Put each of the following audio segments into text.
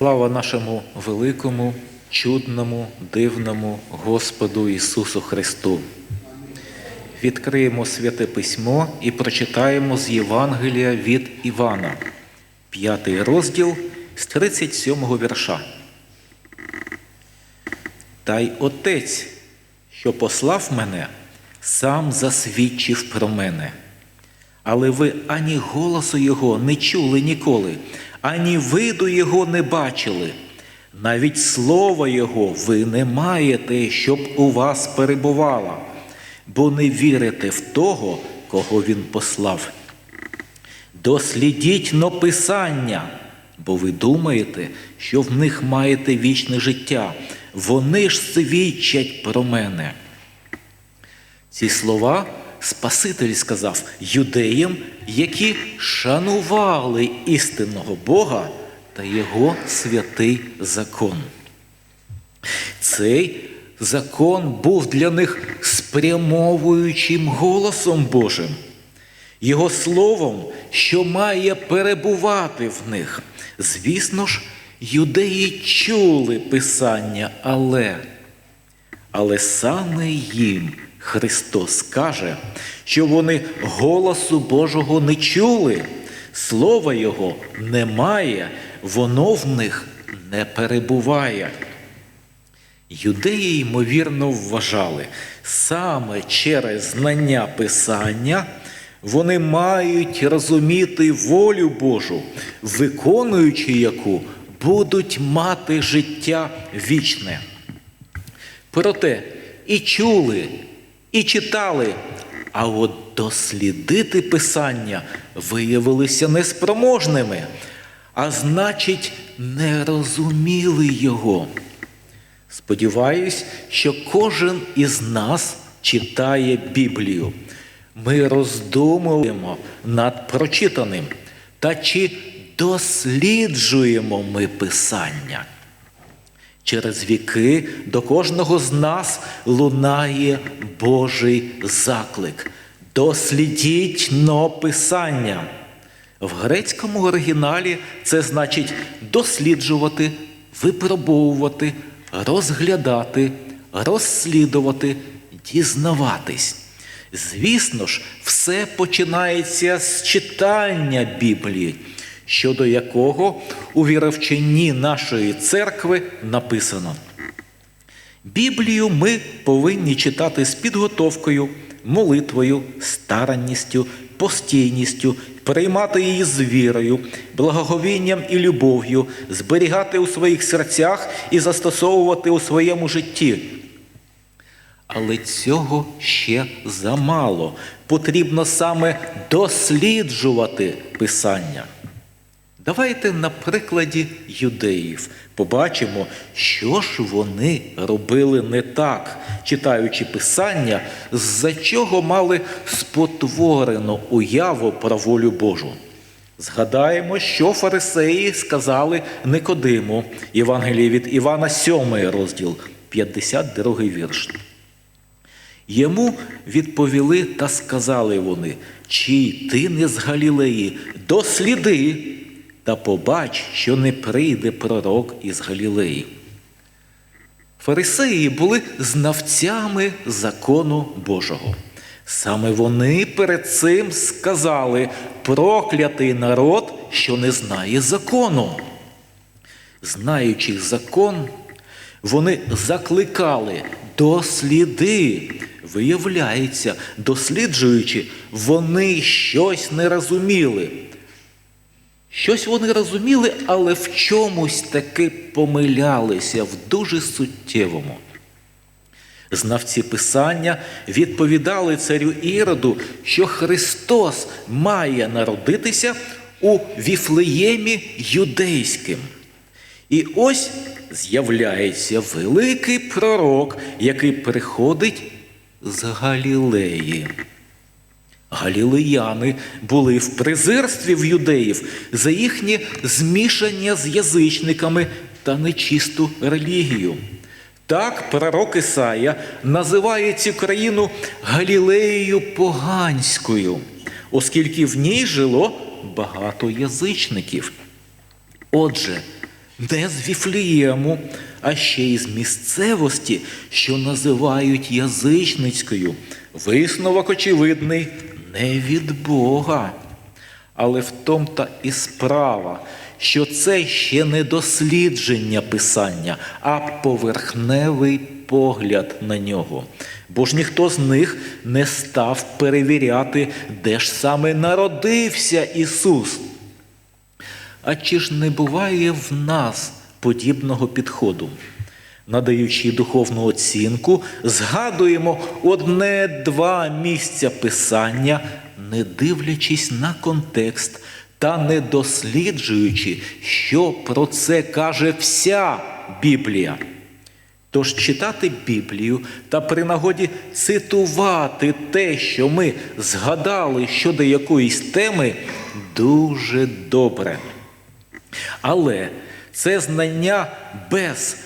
Слава нашому великому, чудному, дивному Господу Ісусу Христу. Відкриємо святе письмо і прочитаємо з Євангелія від Івана, п'ятий розділ з 37 вірша. Та й Отець, що послав мене, сам засвідчив про мене. Але ви ані голосу Його не чули ніколи, ані виду Його не бачили. Навіть слова Його ви не маєте, щоб у вас перебувало, бо не вірите в того, кого Він послав. Дослідіть но Писання, бо ви думаєте, що в них маєте вічне життя. Вони ж свідчать про мене. Ці слова Спаситель сказав юдеям, які шанували істинного Бога та Його святий закон. Цей закон був для них спрямовуючим голосом Божим, Його словом, що має перебувати в них. Звісно ж, юдеї чули Писання, але, але саме їм. Христос каже, що вони голосу Божого не чули, слова Його немає, воно в них не перебуває. Юдеї, ймовірно, вважали, саме через знання Писання вони мають розуміти волю Божу, виконуючи яку будуть мати життя вічне. Проте і чули, і читали, а от дослідити Писання виявилися неспроможними, а значить, не розуміли його. Сподіваюсь, що кожен із нас читає Біблію. Ми роздумуємо над прочитаним та чи досліджуємо ми Писання. Через віки до кожного з нас лунає Божий заклик. Дослідіть но Писання. В грецькому оригіналі це значить досліджувати, випробовувати, розглядати, розслідувати, дізнаватись. Звісно ж, все починається з читання Біблії щодо якого у віровченні нашої церкви написано. Біблію ми повинні читати з підготовкою, молитвою, старанністю, постійністю, приймати її з вірою, благоговінням і любов'ю, зберігати у своїх серцях і застосовувати у своєму житті. Але цього ще замало. Потрібно саме досліджувати Писання. Давайте на прикладі юдеїв побачимо, що ж вони робили не так, читаючи Писання, з-за чого мали спотворену уяву про волю Божу. Згадаємо, що фарисеї сказали Никодиму, Євангеліє від Івана, 7 розділ, 52 вірш. Йому відповіли та сказали вони, чи ти не з Галілеї, досліди та побач, що не прийде пророк із Галілеї. Фарисеї були знавцями закону Божого. Саме вони перед цим сказали проклятий народ, що не знає закону. Знаючи закон, вони закликали досліди. Виявляється, досліджуючи, вони щось не розуміли. Щось вони розуміли, але в чомусь таки помилялися в дуже суттєвому. Знавці Писання відповідали царю Іроду, що Христос має народитися у Віфлеємі юдейським. І ось з'являється великий пророк, який приходить з Галілеї. Галілеяни були в презирстві в юдеїв за їхнє змішання з язичниками та нечисту релігію. Так пророк Ісая називає цю країну Галілеєю поганською, оскільки в ній жило багато язичників. Отже, не з Віфлієму, а ще й з місцевості, що називають язичницькою. Висновок очевидний не від Бога. Але в том та і справа, що це ще не дослідження Писання, а поверхневий погляд на нього. Бо ж ніхто з них не став перевіряти, де ж саме народився Ісус. А чи ж не буває в нас подібного підходу? Надаючи духовну оцінку, згадуємо одне-два місця Писання, не дивлячись на контекст та не досліджуючи, що про це каже вся Біблія. Тож читати Біблію та при нагоді цитувати те, що ми згадали щодо якоїсь теми, дуже добре. Але це знання без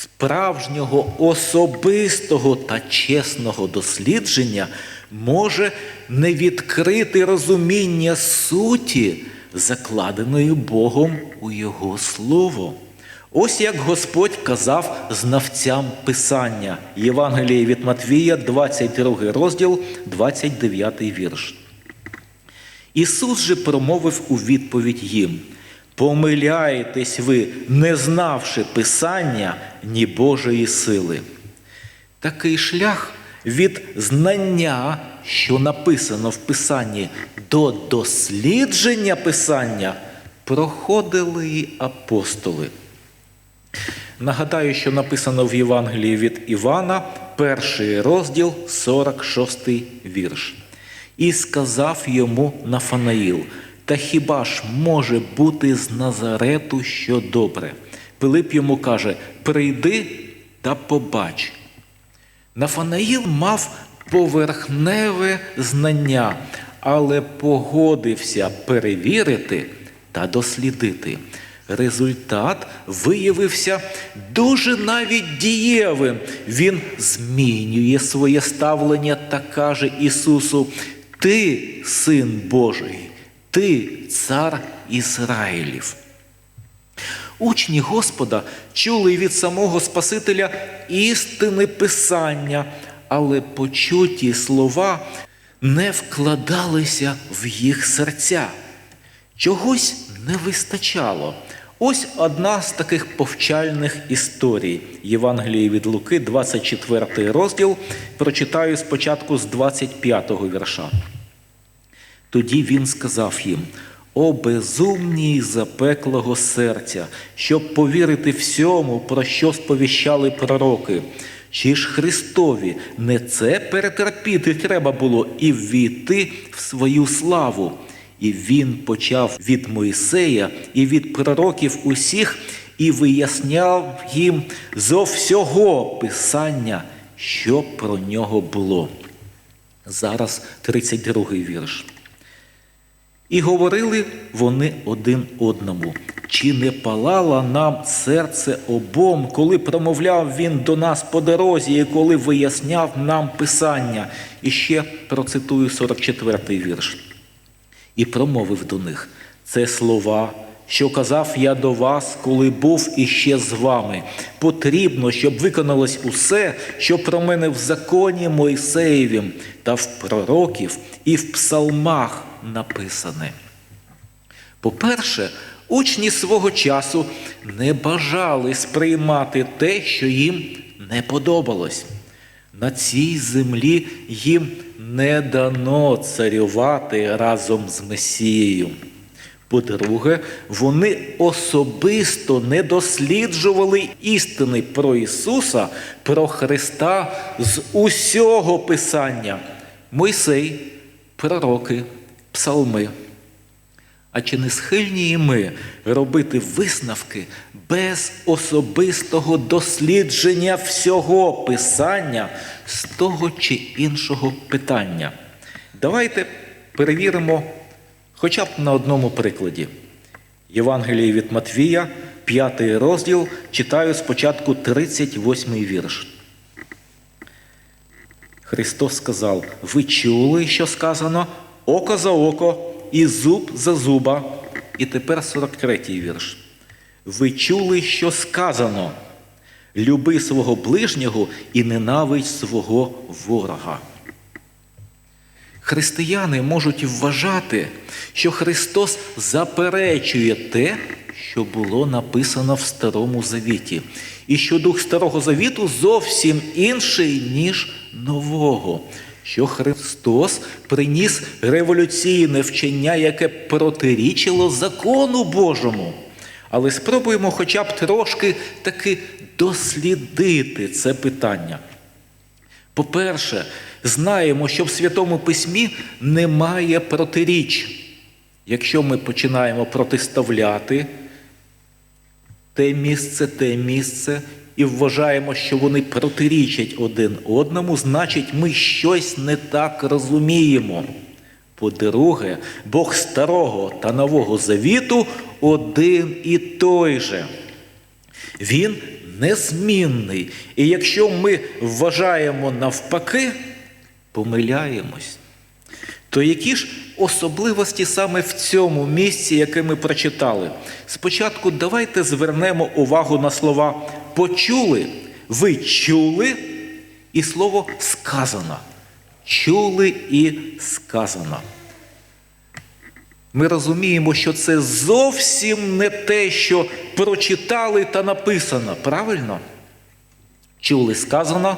справжнього особистого та чесного дослідження може не відкрити розуміння суті, закладеної Богом у Його Слово. Ось як Господь казав знавцям Писання Євангеліє від Матвія, 22 розділ, 29 вірш. Ісус же промовив у відповідь їм: Помиляєтесь ви, не знавши Писання, ні Божої сили. Такий шлях від знання, що написано в Писанні, до дослідження Писання проходили й апостоли. Нагадаю, що написано в Євангелії від Івана, перший розділ, 46 вірш. І сказав йому Нафанаїл, та хіба ж може бути з Назарету що добре? Пилип йому каже: Прийди та побач. Нафанаїл мав поверхневе знання, але погодився перевірити та дослідити. Результат виявився дуже навіть дієвим. Він змінює своє ставлення та каже Ісусу: Ти син Божий, ти цар Ізраїлів. Учні Господа чули від самого Спасителя істини Писання, але почуті слова не вкладалися в їх серця. Чогось не вистачало. Ось одна з таких повчальних історій Євангелії від Луки, 24 розділ. Прочитаю спочатку з 25-го вірша. Тоді він сказав їм: О безумні й запеклого серця, щоб повірити всьому, про що сповіщали пророки. Чи ж Христові не це перетерпіти треба було і ввійти в свою славу? І він почав від Мойсея і від пророків усіх і виясняв їм зо всього Писання, що про нього було. Зараз 32-й вірш. І говорили вони один одному, чи не палало нам серце обом, коли промовляв він до нас по дорозі, і коли виясняв нам Писання. І ще процитую 44-й вірш. І промовив до них це слова, що казав я до вас, коли був іще з вами. Потрібно, щоб виконалось усе, що про мене в законі Мойсеєвім та в пророків і в псалмах написане. По-перше, учні свого часу не бажали сприймати те, що їм не подобалось. На цій землі їм не дано царювати разом з Месією. По-друге, вони особисто не досліджували істини про Ісуса, про Христа з усього Писання. Мойсей, пророки, псалми. А чи не схильні і ми робити висновки без особистого дослідження всього Писання з того чи іншого питання? Давайте перевіримо хоча б на одному прикладі. Євангеліє від Матвія, 5 розділ, читаю спочатку 38 вірш. Христос сказав: Ви чули, що сказано око за око і зуб за зуба. І тепер 43-й вірш. Ви чули, що сказано: люби свого ближнього і ненавидь свого ворога. Християни можуть вважати, що Христос заперечує те, що було написано в Старому Завіті, і що дух Старого Завіту зовсім інший, ніж нового, що Христос приніс революційне вчення, яке протирічило закону Божому. Але спробуємо хоча б трошки таки дослідити це питання. По-перше, знаємо, що в Святому Письмі немає протиріч. Якщо ми починаємо протиставляти те місце, те місце, і вважаємо, що вони протирічать один одному, значить, ми щось не так розуміємо. По-друге, Бог Старого та Нового Завіту один і той же. Він незмінний. І якщо ми вважаємо навпаки, помиляємось, то які ж особливості саме в цьому місці, яке ми прочитали? Спочатку давайте звернемо увагу на слова почули, ви чули, і слово сказано. Чули і сказано. Ми розуміємо, що це зовсім не те, що прочитали та написано. Правильно? Чули сказано,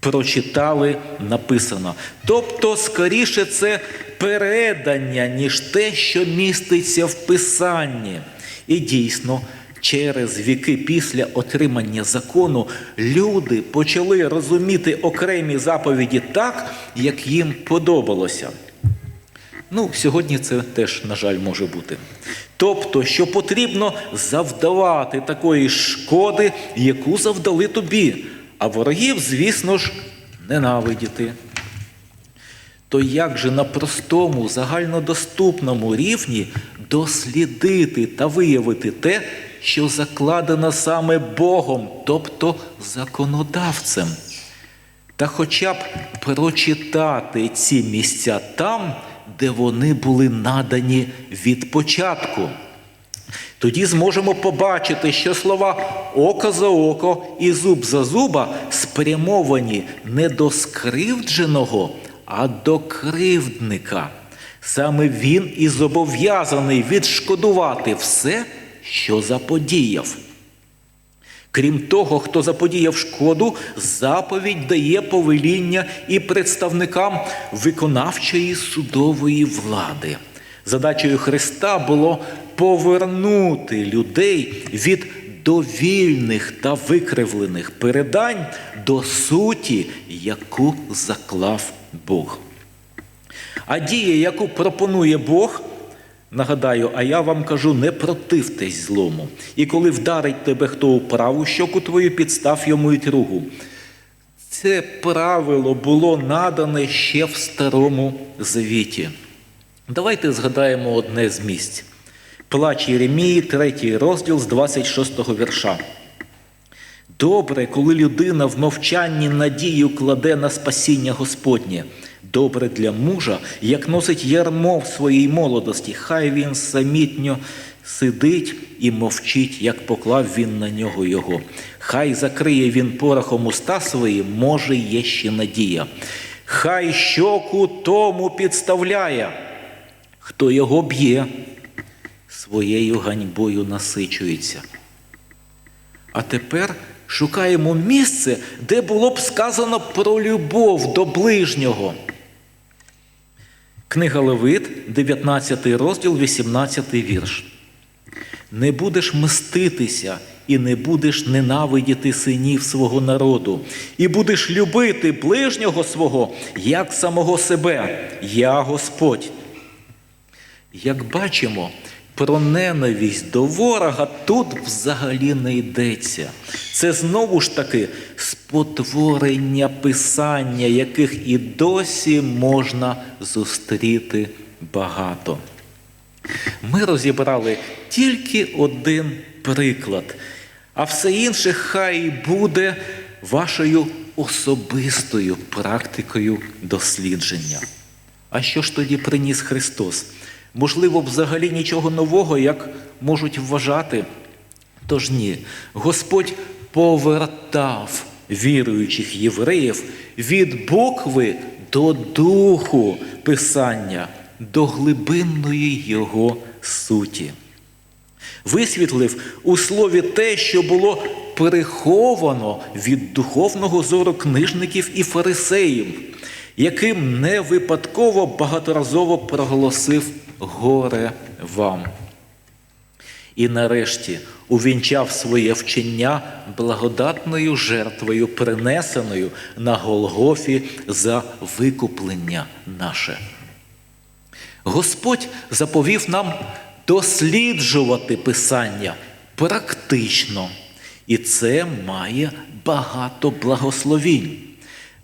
прочитали написано. Тобто, скоріше, це передання, ніж те, що міститься в Писанні. І дійсно, через віки після отримання закону люди почали розуміти окремі заповіді так, як їм подобалося. Ну, сьогодні це теж, на жаль, може бути. Тобто, що потрібно завдавати такої шкоди, яку завдали тобі, а ворогів, звісно ж, ненавидіти. То як же на простому, загальнодоступному рівні дослідити та виявити те, що закладено саме Богом, тобто законодавцем? Та хоча б прочитати ці місця там, де вони були надані від початку. Тоді зможемо побачити, що слова око за око і зуб за зуба спрямовані не до скривдженого, а до кривдника. Саме він і зобов'язаний відшкодувати все, що заподіяв. Крім того, хто заподіяв шкоду, заповідь дає повеління і представникам виконавчої судової влади. Задачею Христа було повернути людей від довільних та викривлених передань до суті, яку заклав Бог. А дія, яку пропонує Бог, Нагадаю, а я вам кажу, не противтесь злому. І коли вдарить тебе хто у праву щоку твою, підстав йому й другу. Це правило було надане ще в Старому Завіті. Давайте згадаємо одне з місць. Плач Єремії, третій розділ з 26 го вірша. Добре, коли людина в мовчанні надію кладе на спасіння Господнє. Добре для мужа, як носить ярмо в своїй молодості, хай він самітньо сидить і мовчить, як поклав він на нього його. Хай закриє він порохом уста свої, може, є ще надія. Хай щоку тому підставляє, хто його б'є, своєю ганьбою насичується. А тепер шукаємо місце, де було б сказано про любов до ближнього. Книга Левит, 19 розділ, 18 вірш. Не будеш мститися і не будеш ненавидіти синів свого народу, і будеш любити ближнього свого, як самого себе, я Господь. Як бачимо, про ненависть до ворога тут взагалі не йдеться. Це знову ж таки спотворення писання, яких і досі можна зустріти багато. Ми розібрали тільки один приклад, а все інше хай буде вашою особистою практикою дослідження. А що ж тоді приніс Христос? Можливо, взагалі нічого нового, як можуть вважати. Тож ні, Господь повертав віруючих євреїв від букви до духу Писання, до глибинної його суті. Висвітлив у слові те, що було переховано від духовного зору книжників і фарисеїв, яким не випадково багаторазово проголосив горе вам. І нарешті увінчав своє вчення благодатною жертвою, принесеною на Голгофі за викуплення наше. Господь заповів нам досліджувати Писання практично, і це має багато благословінь.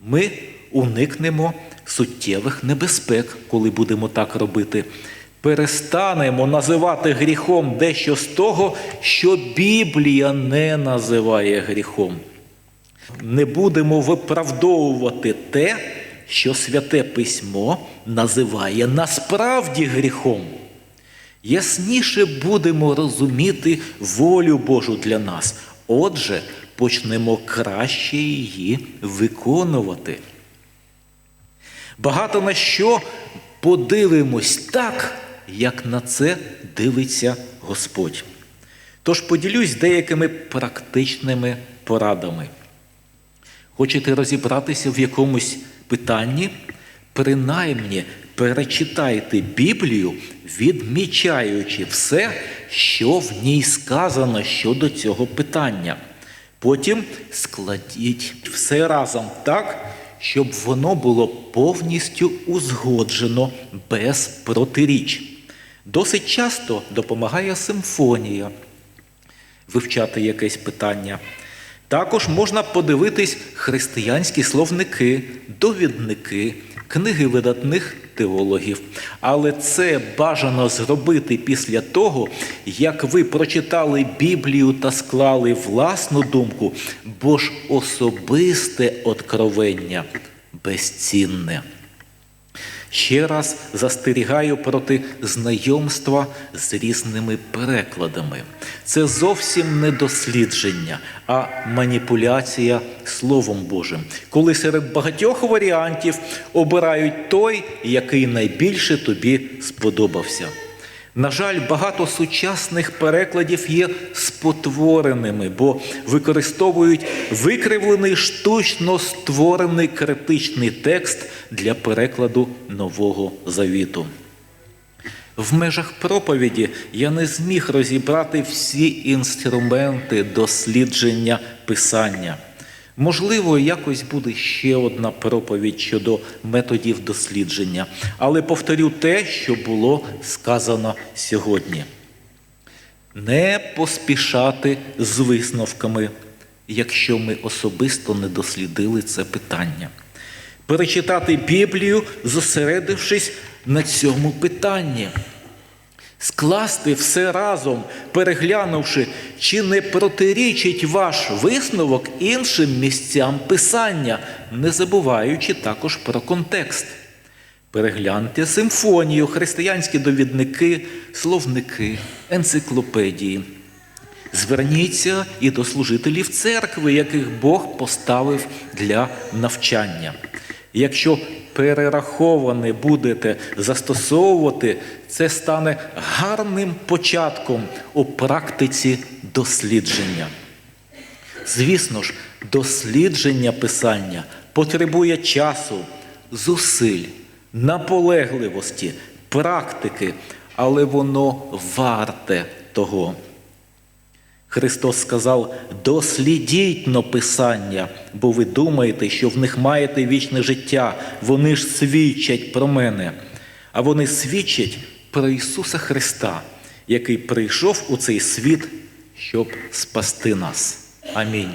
Ми уникнемо суттєвих небезпек, коли будемо так робити. Перестанемо називати гріхом дещо з того, що Біблія не називає гріхом. Не будемо виправдовувати те, що Святе Письмо називає насправді гріхом. Ясніше будемо розуміти волю Божу для нас. Отже, почнемо краще її виконувати. Багато на що подивимось так, як на це дивиться Господь. Тож поділюсь деякими практичними порадами. Хочете розібратися в якомусь питанні? Принаймні перечитайте Біблію, відмічаючи все, що в ній сказано щодо цього питання. Потім складіть все разом так, щоб воно було повністю узгоджено без протиріч. Досить часто допомагає симфонія вивчати якесь питання. Також можна подивитись християнські словники, довідники, книги видатних теологів. Але це бажано зробити після того, як ви прочитали Біблію та склали власну думку, бо ж особисте откровення безцінне. Ще раз застерігаю проти знайомства з різними перекладами. Це зовсім не дослідження, а маніпуляція Словом Божим, коли серед багатьох варіантів обирають той, який найбільше тобі сподобався. На жаль, багато сучасних перекладів є спотвореними, бо використовують викривлений штучно створений критичний текст для перекладу Нового Завіту. В межах проповіді я не зміг розібрати всі інструменти дослідження писання. Можливо, якось буде ще одна проповідь щодо методів дослідження, але повторю те, що було сказано сьогодні. Не поспішати з висновками, якщо ми особисто не дослідили це питання. Перечитати Біблію, зосередившись на цьому питанні. Скласти все разом, переглянувши, чи не протирічить ваш висновок іншим місцям писання, не забуваючи також про контекст. Перегляньте симфонію, християнські довідники, словники, енциклопедії. Зверніться і до служителів церкви, яких Бог поставив для навчання. Якщо перераховане будете застосовувати, це стане гарним початком у практиці дослідження. Звісно ж, дослідження писання потребує часу, зусиль, наполегливості, практики, але воно варте того. Христос сказав: дослідіть но Писання, бо ви думаєте, що в них маєте вічне життя, вони ж свідчать про мене, а вони свідчать про Ісуса Христа, який прийшов у цей світ, щоб спасти нас. Амінь.